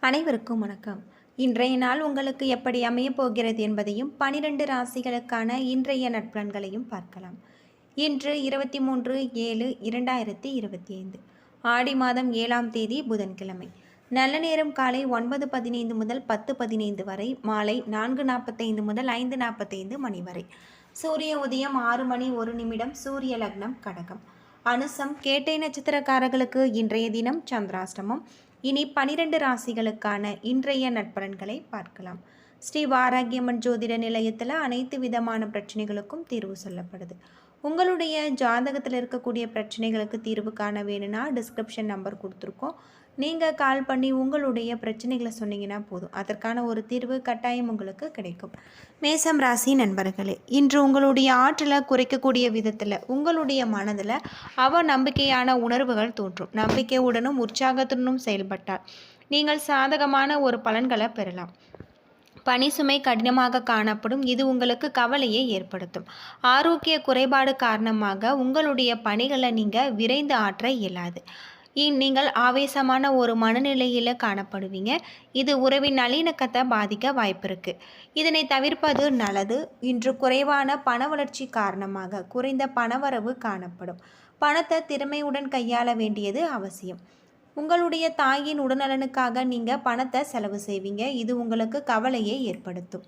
அனைவருக்கும் வணக்கம். இன்றைய நாள் உங்களுக்கு எப்படி அமையப் போகிறது என்பதையும் பனிரெண்டு ராசிகளுக்கான இன்றைய நட்பலன்களையும் பார்க்கலாம். இன்று இருபத்தி மூன்று ஏழு இரண்டாயிரத்தி இருபத்தி ஐந்து. ஆடி மாதம் ஏழாம் தேதி புதன்கிழமை. நல்ல நேரம் காலை ஒன்பது பதினைந்து முதல் பத்து பதினைந்து வரை மாலை நான்கு நாற்பத்தைந்து முதல் ஐந்து நாற்பத்தைந்து மணி வரை. சூரிய உதயம் ஆறு மணி ஒரு நிமிடம் சூரிய லக்னம் கடகம். அனுசம் கேட்டை நட்சத்திரக்காரர்களுக்கு இன்றைய தினம் சந்திராஷ்டமம். இனி பனிரெண்டு ராசிகளுக்கான இன்றைய நட்பலன்களை பார்க்கலாம். ஸ்ரீ வாராகியம்மன் ஜோதிட நிலையத்தில் அனைத்து விதமான பிரச்சனைகளுக்கும் தீர்வு சொல்லப்படுது. உங்களுடைய ஜாதகத்தில் இருக்கக்கூடிய பிரச்சனைகளுக்கு தீர்வு காண வேணும்னா டிஸ்கிரிப்ஷன் நம்பர் கொடுத்துருக்கோம். நீங்கள் கால் பண்ணி உங்களுடைய பிரச்சனைகளை சொன்னீங்கன்னா போதும். அதற்கான ஒரு தீர்வு கட்டாயம் உங்களுக்கு கிடைக்கும். மேசம் ராசி நண்பர்களே இன்று உங்களுடைய ஆற்றலை குறைக்கக்கூடிய விதத்தில் உங்களுடைய மனதில் அவ நம்பிக்கையான உணர்வுகள் தோன்றும். நம்பிக்கையுடனும் உற்சாகத்துடனும் செயல்பட்டால் நீங்கள் சாதகமான ஒரு பலன்களை பெறலாம். பனி சுமை கடினமாக காணப்படும். இது உங்களுக்கு கவலையை ஏற்படுத்தும். ஆரோக்கிய குறைபாடு காரணமாக உங்களுடைய பணிகளை நீங்கள் விரைந்து ஆற்ற இயலாது. நீங்கள் ஆவேசமான ஒரு மனநிலையில் காணப்படுவீங்க. இது உறவின் நல்லிணக்கத்தை பாதிக்க வாய்ப்பு இருக்குது இதனை தவிர்ப்பது நல்லது. இன்று குறைவான பண வளர்ச்சி காரணமாக குறைந்த பணவரவு காணப்படும். பணத்தை திறமையுடன் கையாள வேண்டியது அவசியம். உங்களுடைய தாயின் உடல்நலனுக்காக நீங்கள் பணத்தை செலவு செய்வீங்க. இது உங்களுக்கு கவலையை ஏற்படுத்தும்.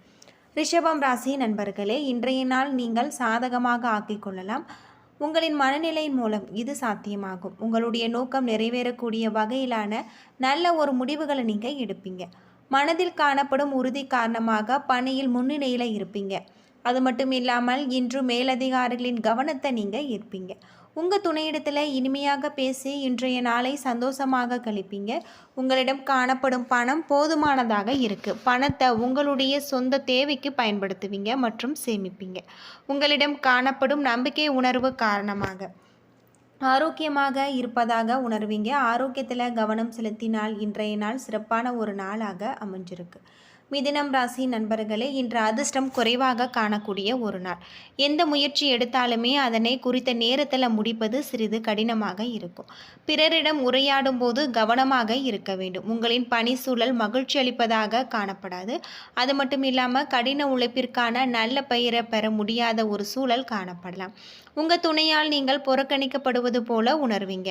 ரிஷபம் ராசி நண்பர்களே இன்றைய நாள் நீங்கள் சாதகமாக ஆக்கிக் கொள்ளலாம். உங்களின் மனநிலையின் மூலம் இது சாத்தியமாகும். உங்களுடைய நோக்கம் நிறைவேறக்கூடிய வகையிலான நல்ல ஒரு முடிவுகளை நீங்கள் எடுப்பீங்க. மனதில் காணப்படும் உறுதி காரணமாக பணியில் முன்னிலையில் இருப்பீங்க. அது மட்டும் இல்லாமல் இன்று மேலதிகாரிகளின் கவனத்தை நீங்கள் ஈர்ப்பீங்க. உங்கள் துணையிடத்தில் இனிமையாக பேசி இன்றைய நாளை சந்தோஷமாக கழிப்பீங்க. உங்களிடம் காணப்படும் பணம் போதுமானதாக இருக்குது பணத்தை உங்களுடைய சொந்த தேவைக்கு பயன்படுத்துவீங்க மற்றும் சேமிப்பீங்க. உங்களிடம் காணப்படும் நம்பிக்கை உணர்வு காரணமாக ஆரோக்கியமாக இருப்பதாக உணர்வீங்க. ஆரோக்கியத்தில் கவனம் செலுத்தினால் இன்றைய நாள் சிறப்பான ஒரு நாளாக அமைஞ்சிருக்கு. மிதினம் ராசி நண்பர்களே இன்று அதிர்ஷ்டம் குறைவாக காணக்கூடிய ஒரு நாள். எந்த முயற்சி எடுத்தாலுமே அதனை குறித்த நேரத்தில் முடிப்பது சிறிது கடினமாக இருக்கும். பிறரிடம் உரையாடும் போது கவனமாக இருக்க வேண்டும். உங்களின் பணி சூழல் மகிழ்ச்சி அளிப்பதாக காணப்படாது. அது மட்டும் இல்லாமல் கடின உழைப்பிற்கான நல்ல பெயரை பெற முடியாத ஒரு சூழல் காணப்படலாம். உங்கள் துணையால் நீங்கள் புறக்கணிக்கப்படுவது போல உணர்வீங்க.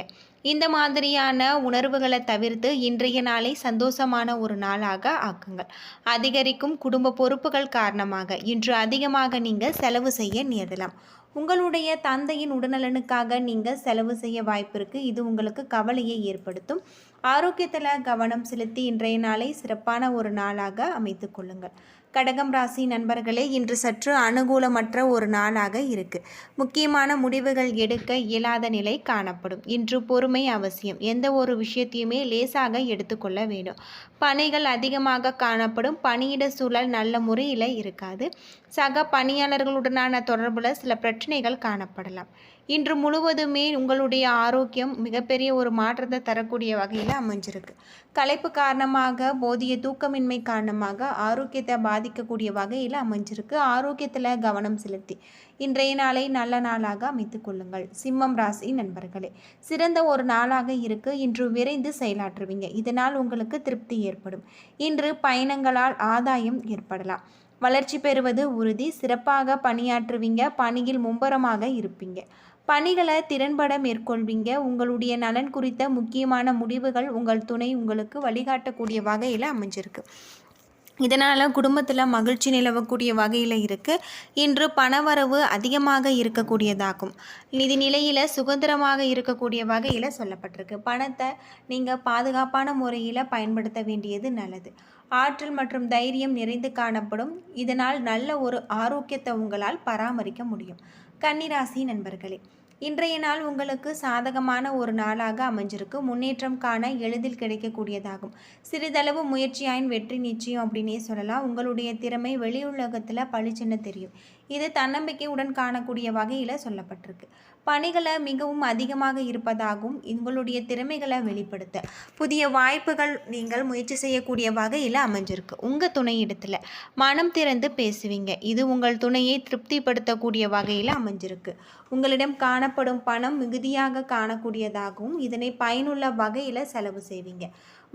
இந்த மாதிரியான உணர்வுகளை தவிர்த்து இன்றைய நாளை சந்தோஷமான ஒரு நாளாக ஆக்குங்கள். அதிகரிக்கும் குடும்ப பொறுப்புகள் காரணமாக இன்று அதிகமாக நீங்கள் செலவு செய்ய நேரலாம் உங்களுடைய தந்தையின் உடல்நலனுக்காக நீங்கள் செலவு செய்ய வாய்ப்பு இருக்குது இது உங்களுக்கு கவலையை ஏற்படுத்தும். ஆரோக்கியத்தில் கவனம் செலுத்தி இன்றைய நாளை சிறப்பான ஒரு நாளாக அமைத்து கொள்ளுங்கள். கடகம் ராசி நண்பர்களே இன்று சற்று அனுகூலமற்ற ஒரு நாளாக இருக்கு. முக்கியமான முடிவுகள் எடுக்க இயலாத நிலை காணப்படும். இன்று பொறுமை அவசியம். எந்த ஒரு விஷயத்தையுமே லேசாக எடுத்துக்கொள்ள வேண்டும். பணிகள் அதிகமாக காணப்படும். பணியிட சூழல் நல்ல முறையில் இருக்காது. சக பணியாளர்களுடனான தொடர்பில் சில பிரச்சனைகள் காணப்படலாம். இன்று முழுவதுமே உங்களுடைய ஆரோக்கியம் மிகப்பெரிய ஒரு மாற்றத்தை தரக்கூடிய வகையில் அமைஞ்சிருக்கு. களைப்பு காரணமாக போதிய தூக்கமின்மை காரணமாக ஆரோக்கியத்தை பாதிக்கக்கூடிய வகையில் அமைஞ்சிருக்கு. ஆரோக்கியத்தில் கவனம் செலுத்தி இன்றைய நாளை நல்ல நாளாக அமைத்துக் கொள்ளுங்கள். சிம்மம் ராசி நண்பர்களே சிறந்த ஒரு நாளாக இருக்கு. இன்று விரைந்து செயலாற்றுவீங்க. இதனால் உங்களுக்கு திருப்தி ஏற்படும். இன்று பயணங்களால் ஆதாயம் ஏற்படலாம். வளர்ச்சி பெறுவது உறுதி. சிறப்பாக பணியாற்றுவீங்க. பணியில் மும்பரமாக இருப்பீங்க. பணிகளை திறன்பட மேற்கொள்வீங்க. உங்களுடைய நலன் குறித்த முக்கியமான முடிவுகள் உங்கள் துணை உங்களுக்கு வழிகாட்டக்கூடிய வகையில் அமைஞ்சிருக்கு. இதனால் குடும்பத்தில் மகிழ்ச்சி நிலவக்கூடிய வகையில் இருக்குது இன்று பணவரவு அதிகமாக இருக்கக்கூடியதாகும். நிதி நிலையில் சுதந்திரமாக இருக்கக்கூடிய வகையில் சொல்லப்பட்டிருக்கு. பணத்தை நீங்கள் பாதுகாப்பான முறையில் பயன்படுத்த வேண்டியது நல்லது. ஆற்றல் மற்றும் தைரியம் நிறைந்து காணப்படும். இதனால் நல்ல ஒரு ஆரோக்கியத்தை உங்களால் பராமரிக்க முடியும். கன்னிராசி நண்பர்களே இன்றைய நாள் உங்களுக்கு சாதகமான ஒரு நாளாக அமைஞ்சிருக்கு. முன்னேற்றம் காண எளிதில் கிடைக்கக்கூடியதாகும். சிறிதளவு முயற்சியாயின் வெற்றி நிச்சயம் அப்படின்னே சொல்லலாம். உங்களுடைய திறமை வெளியுலகத்தில் பளிச்சென்னு தெரியும். இது தன்னம்பிக்கையுடன் காணக்கூடிய வகையில் சொல்லப்பட்டிருக்கு. பணிகளை மிகவும் அதிகமாக இருப்பதாகவும் உங்களுடைய திறமைகளை வெளிப்படுத்த புதிய வாய்ப்புகள் நீங்கள் முயற்சி செய்யக்கூடிய வகையில் அமைஞ்சிருக்கு. உங்கள் துணையிடத்தில் மனம் திறந்து பேசுவீங்க. இது உங்கள் துணையை திருப்திப்படுத்தக்கூடிய வகையில் அமைஞ்சிருக்கு. உங்களிடம் காணப்படும் பணம் மிகுதியாக காணக்கூடியதாகவும் இதனை பயனுள்ள வகையில் செலவு செய்வீங்க.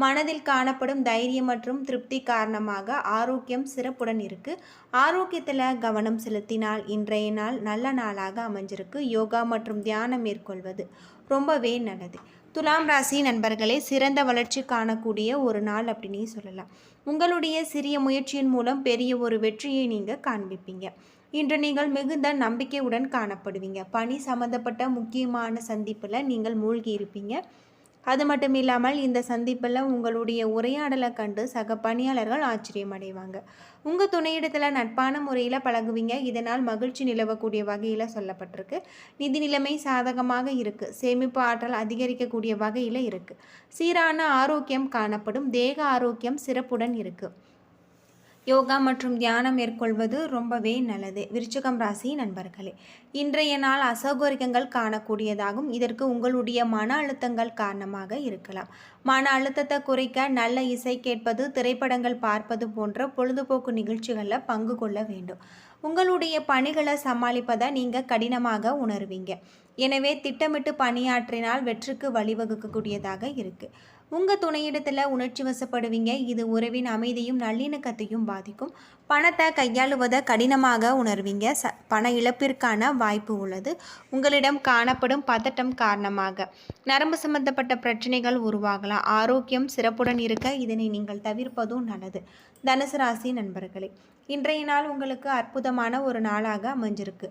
மனதில் காணப்படும் தைரியம் மற்றும் திருப்தி காரணமாக ஆரோக்கியம் சிறப்புடன் இருக்குது ஆரோக்கியத்தில் கவனம் செலுத்தினால் இன்றைய நாள் நல்ல நாளாக அமைஞ்சிருக்கு. யோகா மற்றும் தியானம் மேற்கொள்வது ரொம்பவே நல்லது. துலாம் ராசி நண்பர்களே சிறந்த வளர்ச்சி காணக்கூடிய ஒரு நாள் அப்படின்னே சொல்லலாம். உங்களுடைய சிறிய முயற்சியின் மூலம் பெரிய ஒரு வெற்றியை நீங்கள் காண்பிப்பீங்க. இன்று நீங்கள் மிகுந்த நம்பிக்கையுடன் காணப்படுவீங்க. பணி சம்மந்தப்பட்ட முக்கியமான சந்திப்பில் நீங்கள் மூழ்கி இருப்பீங்க. அது மட்டும் இல்லாமல் இந்த சந்திப்பில் உங்களுடைய உரையாடலை கண்டு சக பணியாளர்கள் ஆச்சரியம் அடைவாங்க. உங்கள் துணையிடத்தில் நட்பான முறையில் பழகுவீங்க. இதனால் மகிழ்ச்சி நிலவக்கூடிய வகையில் சொல்லப்பட்டிருக்கு. நிதி நிலைமை சாதகமாக இருக்குது சேமிப்பு ஆற்றல் அதிகரிக்கக்கூடிய வகையில் இருக்குது சீரான ஆரோக்கியம் காணப்படும். தேக ஆரோக்கியம் சிறப்புடன் இருக்குது யோகா மற்றும் தியானம் மேற்கொள்வது ரொம்பவே நல்லது. விருச்சகம் ராசி நண்பர்களே இன்றைய நாள் அசௌகரியங்கள் காணக்கூடியதாகும். இதற்கு உங்களுடைய மன அழுத்தங்கள் காரணமாக இருக்கலாம். மன அழுத்தத்தை குறைக்க நல்ல இசை கேட்பது திரைப்படங்கள் பார்ப்பது போன்ற பொழுதுபோக்கு நிகழ்ச்சிகளில் பங்கு கொள்ள வேண்டும். உங்களுடைய பணிகளை சமாளிப்பதை நீங்கள் கடினமாக உணர்வீங்க. எனவே திட்டமிட்டு பணியாற்றினால் வெற்றிக்கு வழிவகுக்கக்கூடியதாக இருக்குது உங்கள் துணையிடத்தில் உணர்ச்சி வசப்படுவீங்க. இது உறவின் அமைதியும் நல்லிணக்கத்தையும் பாதிக்கும். பணத்தை கையாளுவதை கடினமாக உணர்வீங்க. ச பண இழப்பிற்கான வாய்ப்பு உள்ளது. உங்களிடம் காணப்படும் பதட்டம் காரணமாக நரம்பு சம்பந்தப்பட்ட பிரச்சனைகள் உருவாகலாம். ஆரோக்கியம் சிறப்புடன் இருக்க இதனை நீங்கள் தவிர்ப்பதும் நல்லது. தனுசு ராசி நண்பர்களே இன்றைய நாள் உங்களுக்கு அற்புதமான ஒரு நாளாக அமைஞ்சிருக்கு.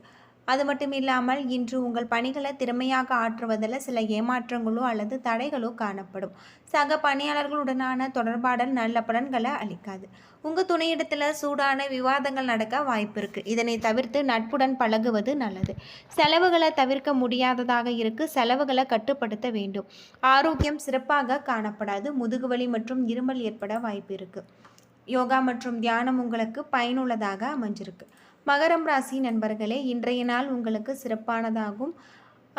அது மட்டும் இல்லாமல் இன்று உங்கள் பணிகளை திறமையாக ஆற்றுவதில் சில ஏமாற்றங்களோ அல்லது தடைகளோ காணப்படும். சக பணியாளர்களுடனான தொடர்பாடல் நல்ல பலன்களை அளிக்காது. உங்கள் துணையிடத்தில் சூடான விவாதங்கள் நடக்க வாய்ப்பு இருக்குது இதனை தவிர்த்து நட்புடன் பழகுவது நல்லது. செலவுகளை தவிர்க்க முடியாததாக இருக்கு. செலவுகளை கட்டுப்படுத்த வேண்டும். ஆரோக்கியம் சிறப்பாக காணப்படாது. முதுகுவலி மற்றும் இருமல் ஏற்பட வாய்ப்பு இருக்குது யோகா மற்றும் தியானம் உங்களுக்கு பயனுள்ளதாக அமைஞ்சிருக்கு. மகரம் ராசி நண்பர்களே இன்றைய நாள் உங்களுக்கு சிறப்பானதாகும்.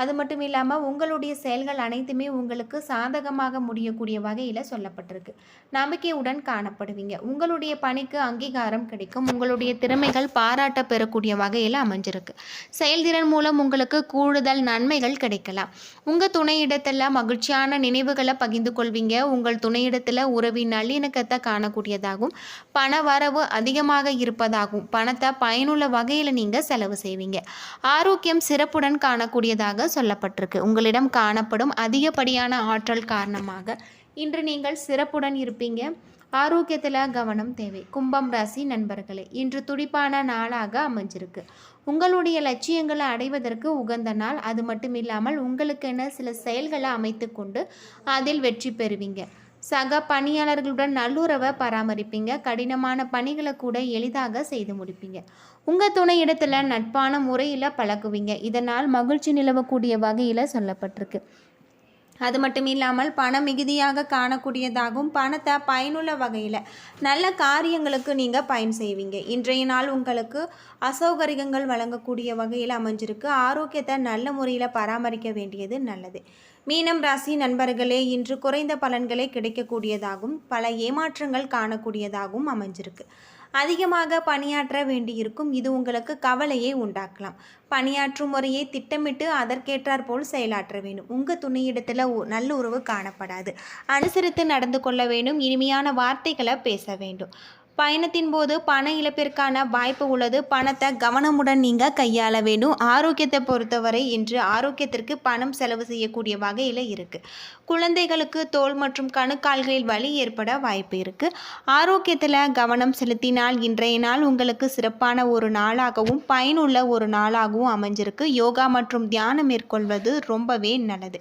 அது மட்டும் இல்லாமல் உங்களுடைய செயல்கள் அனைத்துமே உங்களுக்கு சாதகமாக முடியக்கூடிய வகையில் சொல்லப்பட்டிருக்கு. நம்பிக்கையுடன் காணப்படுவீங்க. உங்களுடைய பணிக்கு அங்கீகாரம் கிடைக்கும். உங்களுடைய திறமைகள் பாராட்ட பெறக்கூடிய வகையில் அமைஞ்சிருக்கு. செயல்திறன் மூலம் உங்களுக்கு கூடுதல் நன்மைகள் கிடைக்கலாம். உங்கள் துணையிடத்தில் மகிழ்ச்சியான நினைவுகளை பகிர்ந்து கொள்வீங்க. உங்கள் துணையிடத்தில் உறவின் நல்லிணக்கத்தை காணக்கூடியதாகும். பண வரவு அதிகமாக இருப்பதாகும். பணத்தை பயனுள்ள வகையில் நீங்கள் செலவு செய்வீங்க. ஆரோக்கியம் சிறப்புடன் காணக்கூடியதாக சொல்லப்பட்டிருக்கு. உங்களிடம் காணப்படும் அதிகப்படியான ஆற்றல் காரணமாக இன்று நீங்கள் சிறப்புடன் இருப்பீங்க. ஆரோக்கியத்தில் கவனம் தேவை. கும்பம் ராசி நண்பர்களே இன்று துடிப்பான நாளாக அமைஞ்சிருக்கு. உங்களுடைய லட்சியங்களை அடைவதற்கு உகந்த நாள். அது மட்டும் இல்லாமல் உங்களுக்கென சில செயல்களை அமைத்து கொண்டு அதில் வெற்றி பெறுவீங்க. சக பணியாளர்களுடன் நல்லுறவை பராமரிப்பீங்க. கடினமான பணிகளை கூட எளிதாக செய்து முடிப்பீங்க. உங்கள் துணை இடத்துல நட்பான முறையில் பழகுவீங்க. இதனால் மகிழ்ச்சி நிலவக்கூடிய வகையில் சொல்லப்பட்டிருக்கு. அது மட்டும் இல்லாமல் பணம் மிகுதியாக காணக்கூடியதாகவும் பணத்தை பயனுள்ள வகையில் நல்ல காரியங்களுக்கு நீங்கள் பயன் செய்வீங்க. இன்றைய நாள் உங்களுக்கு அசௌகரியங்கள் வழங்கக்கூடிய வகையில் அமைஞ்சிருக்கு. ஆரோக்கியத்தை நல்ல முறையில் பராமரிக்க வேண்டியது நல்லது. மீனம் ராசி நண்பர்களே இன்று குறைந்த பலன்களே கிடைக்கக்கூடியதாகவும் பல ஏமாற்றங்கள் காணக்கூடியதாகவும் அமைஞ்சிருக்கு. அதிகமாக பணியாற்ற வேண்டியிருக்கும் இது உங்களுக்கு கவலையை உண்டாக்கலாம். பணியாற்றும் முறையை திட்டமிட்டு அதற்கேற்றார் போல் செயலாற்ற வேண்டும். உங்கள் துணையிடத்தில் நல்ல உறவு காணப்படாது. அனுசரித்து நடந்து கொள்ள வேண்டும். இனிமையான வார்த்தைகளை பேச வேண்டும். பயணத்தின் போது பண இழப்பிற்கான வாய்ப்பு உள்ளது. பணத்தை கவனமுடன் நீங்கள் கையாள வேண்டும். ஆரோக்கியத்தை பொறுத்தவரை இன்று ஆரோக்கியத்திற்கு பணம் செலவு செய்யக்கூடிய வகையில் இருக்குது குழந்தைகளுக்கு தோல் மற்றும் கணுக்கால்களில் வலி ஏற்பட வாய்ப்பு இருக்குது ஆரோக்கியத்தில் கவனம் செலுத்தினால் இன்றைய நாள் உங்களுக்கு சிறப்பான ஒரு நாளாகவும் பயனுள்ள ஒரு நாளாகவும் அமைஞ்சிருக்கு. யோகா மற்றும் தியானம் மேற்கொள்வது ரொம்பவே நல்லது.